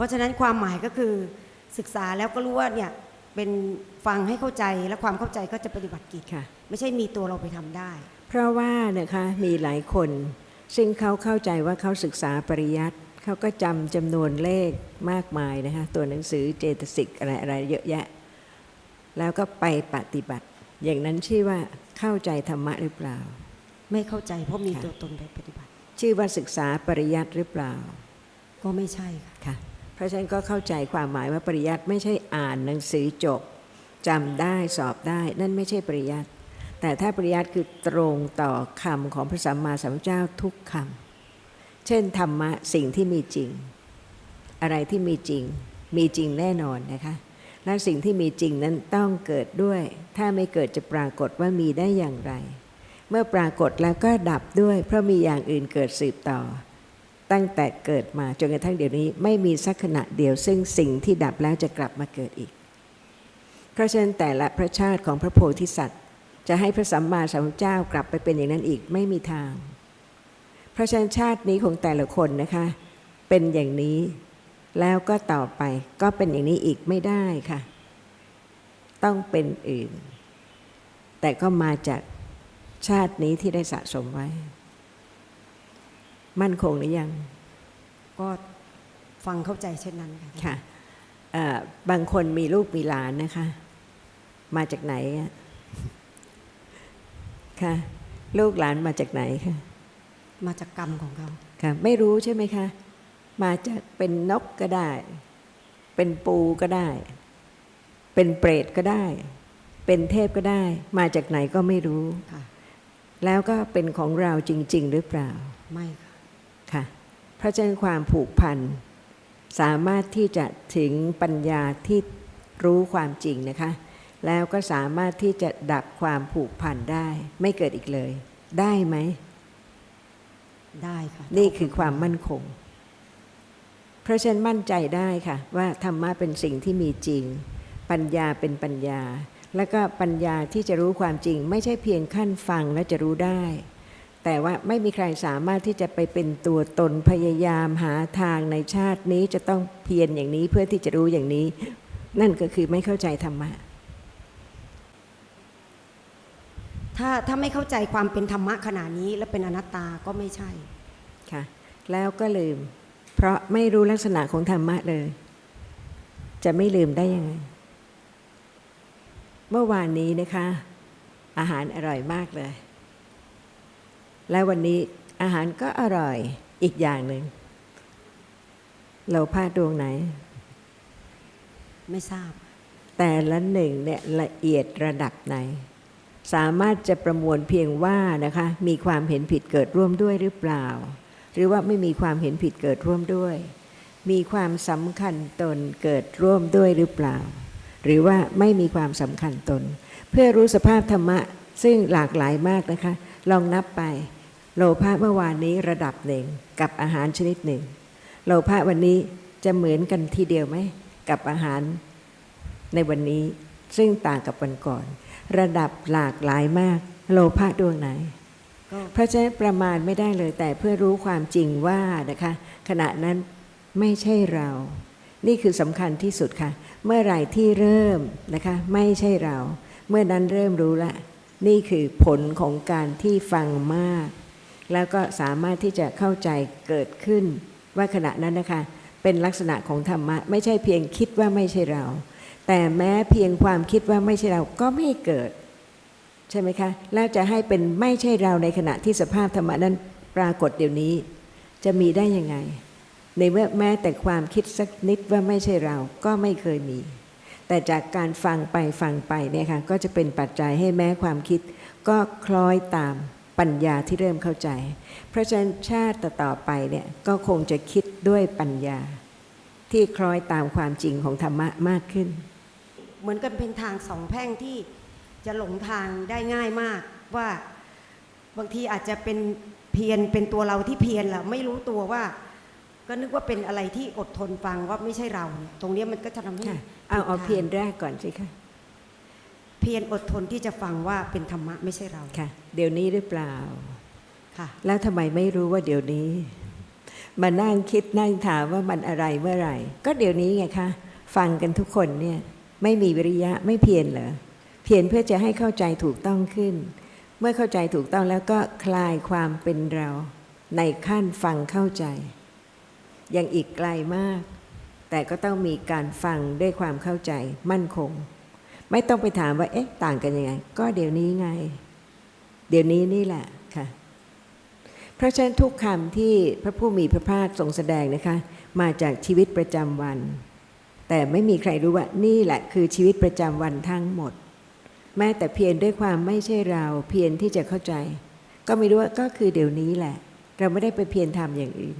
เพราะฉะนั้นความหมายก็คือศึกษาแล้วก็รู้ว่าเนี่ยเป็นฟังให้เข้าใจและความเข้าใจก็จะปฏิบัติกิจค่ะ ไม่ใช่มีตัวเราไปทำได้ เพราะว่านะคะมีหลายคน ซึ่งเขาเข้าใจว่าเขาศึกษาปริยัติเขาก็จำจำนวนเลขมากมายนะคะตัวหนังสือเจตสิกอะไรอะไรเยอะแยะ แล้วก็ไปปฏิบัติ อย่างนั้นชื่อว่าเข้าใจธรรมะหรือเปล่า ไม่เข้าใจเพราะมีค่ะตัวตนไปปฏิบัติ ชื่อว่าศึกษาปริยัติหรือเปล่า ก็ไม่ใช่ค่ะค่ะเพ ราะฉะนั้นก็เข้าใจความหมายว่าปริยัติไม่ใช่อ่านหนังสือจบจำได้สอบได้ นั่นไม่ใช่ปริยัติแต่ถ้าปริยัติคือตรงต่อคำของพระสัมมาสัมพุทธเจ้าทุกคำเช่นธรรมะสิ่งที่มีจริง อะไรที่มีจริง มีจริงแน่นอนนะคะและสิ่งที่มีจริงนั้นต้องเกิดด้วย ถ้าไม่เกิดจะปรากฏว่ามีได้อย่างไร เมื่อปรากฏแล้วก็ดับด้วย เพราะมีอย่างอื่นเกิดสืบต่อ ตั้งแต่เกิดมาจนกระทั่งเดี๋ยวนี้ไม่มีสักขณะเดียว ซึ่งสิ่งที่ดับแล้วจะกลับมาเกิดอีก เพราะฉะนั้นแต่ละพระชาติของพระโพธิสัตว์ จะให้พระสัมมาสัมพุทธเจ้ากลับไปเป็นอย่างนั้นอีกไม่มีทาง เพราะฉะนั้นชาตินี้ของแต่ละคนนะคะ เป็นอย่างนี้แล้วก็ต่อไปก็เป็นอย่างนี้อีกไม่ได้ค่ะ ต้องเป็นอื่น แต่ก็มาจากชาตินี้ที่ได้สะสมไว้ มั่นคงหรือยัง ก็ฟังเข้าใจเช่นนั้นค่ะค่ะเอ่อบางคนมีลูกมีหลานนะคะ มาจากไหนอะค่ะลูกหลานมาจากไหนคะมาจากกรรมของเขาค่ะไม่รู้ใช่ไหมคะมาจากเป็นนกก็ได้ เป็นปูก็ได้ เป็นเปรตก็ได้ เป็นเทพก็ได้ มาจากไหนก็ไม่รู้ค่ะแล้วก็เป็นของเราจริง ๆ หรือเปล่า ไม่ค่ะ ค่ะเพราะฉะนั้นความผูกพันสามารถที่จะถึงปัญญาที่รู้ความจริงนะคะ แล้วก็สามารถที่จะดับความผูกพันได้ ไม่เกิดอีกเลย ได้ไหม ได้ค่ะ นี่คือความมั่นคง เพราะฉะนั้นมั่นใจได้ค่ะ ว่าธรรมะเป็นสิ่งที่มีจริง ปัญญาเป็นปัญญา แล้วก็ปัญญาที่จะรู้ความจริง ไม่ใช่เพียงขั้นฟังและจะรู้ได้ แต่ว่าไม่มีใครสามารถที่จะไปเป็นตัวตนพยายามหาทางในชาตินี้จะต้องเพียรอย่างนี้เพื่อที่จะรู้อย่างนี้ นั่นก็คือไม่เข้าใจธรรมะถ้าถ้าไม่เข้าใจความเป็นธรรมะขนาดนี้และเป็นอนัตตาก็ไม่ใช่ค่ะแล้วก็ลืม เพราะไม่รู้ลักษณะของธรรมะเลย จะไม่ลืมได้ยังไง เมื่อวานนี้นะคะ อาหารอร่อยมากเลย และวันนี้อาหารก็อร่อยอีกอย่างหนึ่ง เราพลาดดวงไหน ไม่ทราบ แต่ละหนึ่งเนี่ยละเอียดระดับไหน สามารถจะประมวลเพียงว่านะคะ มีความเห็นผิดเกิดร่วมด้วยหรือเปล่า หรือว่าไม่มีความเห็นผิดเกิดร่วมด้วย มีความสำคัญตนเกิดร่วมด้วยหรือเปล่า หรือว่าไม่มีความสำคัญตน เพื่อรู้สภาพธรรมะซึ่งหลากหลายมากนะคะ ลองนับไป โลภะเมื่อวานนี้ระดับหนึ่งกับอาหารชนิดหนึ่ง โลภะวันนี้จะเหมือนกันทีเดียวไหมกับอาหารในวันนี้ซึ่งต่างกับวันก่อน ระดับหลากหลายมาก โลภะดวงไหน เพราะฉะนั้นประมาณไม่ได้เลยแต่เพื่อรู้ความจริงว่านะคะ ขณะนั้นไม่ใช่เรา นี่คือสำคัญที่สุดค่ะ เมื่อไหร่ที่เริ่มนะคะ ไม่ใช่เรา เมื่อนั้นเริ่มรู้ละ นี่คือผลของการที่ฟังมาก แล้วก็สามารถที่จะเข้าใจเกิดขึ้น ว่าขณะนั้นนะคะ เป็นลักษณะของธรรมะ ไม่ใช่เพียงคิดว่าไม่ใช่เรา แต่แม้เพียงความคิดว่าไม่ใช่เราก็ไม่เกิด ใช่ไหมคะ แล้วจะให้เป็นไม่ใช่เราในขณะที่สภาพธรรมะนั้นปรากฏเดี๋ยวนี้ จะมีได้ยังไง ในเมื่อแม้แต่ความคิดสักนิดว่าไม่ใช่เราก็ไม่เคยมี แต่จากการฟังไปฟังไปเนี่ยค่ะก็จะเป็นปัจจัยให้แม้ความคิดก็คล้อยตาม ปัญญาที่เริ่มเข้าใจ เพราะฉะนั้นชาติต่อๆไปเนี่ยก็คงจะคิดด้วยปัญญา ที่คล้อยตามความจริงของธรรมะมากขึ้น เหมือนกันเป็นทางสองแพร่งที่จะหลงทางได้ง่ายมากว่าบางทีอาจจะเป็นเพียรเป็นตัวเราที่เพียรแหละไม่รู้ตัวว่า ก็นึกว่าเป็นอะไรที่อดทนฟังว่าไม่ใช่เราเนี่ยตรงเนี้ยมันก็จะทำให้ค่ะเอาเอาผิดทงเพียรแรกก่อนสิคะ เพียรอดทนที่จะฟังว่าเป็นธรรมะไม่ใช่เราค่ะ เดี๋ยวนี้หรือเปล่าค่ะ แล้วทำไมไม่รู้ว่าเดี๋ยวนี้ มานั่งคิดนั่งถามว่ามันอะไรเมื่อไหร่ ก็เดี๋ยวนี้ไงคะฟังกันทุกคนเนี่ยไม่มีวิริยะไม่เพียรเหรอเพียรเพื่อจะให้เข้าใจถูกต้องขึ้น เมื่อเข้าใจถูกต้องแล้วก็คลายความเป็นเรา ในขั้นฟังเข้าใจ ยังอีกไกลมาก แต่ก็ต้องมีการฟังด้วยความเข้าใจมั่นคง ไม่ต้องไปถามว่า เอ๊ะ ต่างกันยังไง ก็เดี๋ยวนี้ไง เดี๋ยวนี้นี่แหละค่ะ เพราะฉะนั้นทุกคำที่พระผู้มีพระภาคทรงแสดงนะคะ มาจากชีวิตประจำวัน แต่ไม่มีใครรู้ว่านี่แหละคือชีวิตประจำวันทั้งหมด แม้แต่เพียรด้วยความไม่ใช่เรา เพียรที่จะเข้าใจ ก็ไม่รู้ว่าก็คือเดี๋ยวนี้แหละ เราไม่ได้ไปเพียรทำอย่างอื่น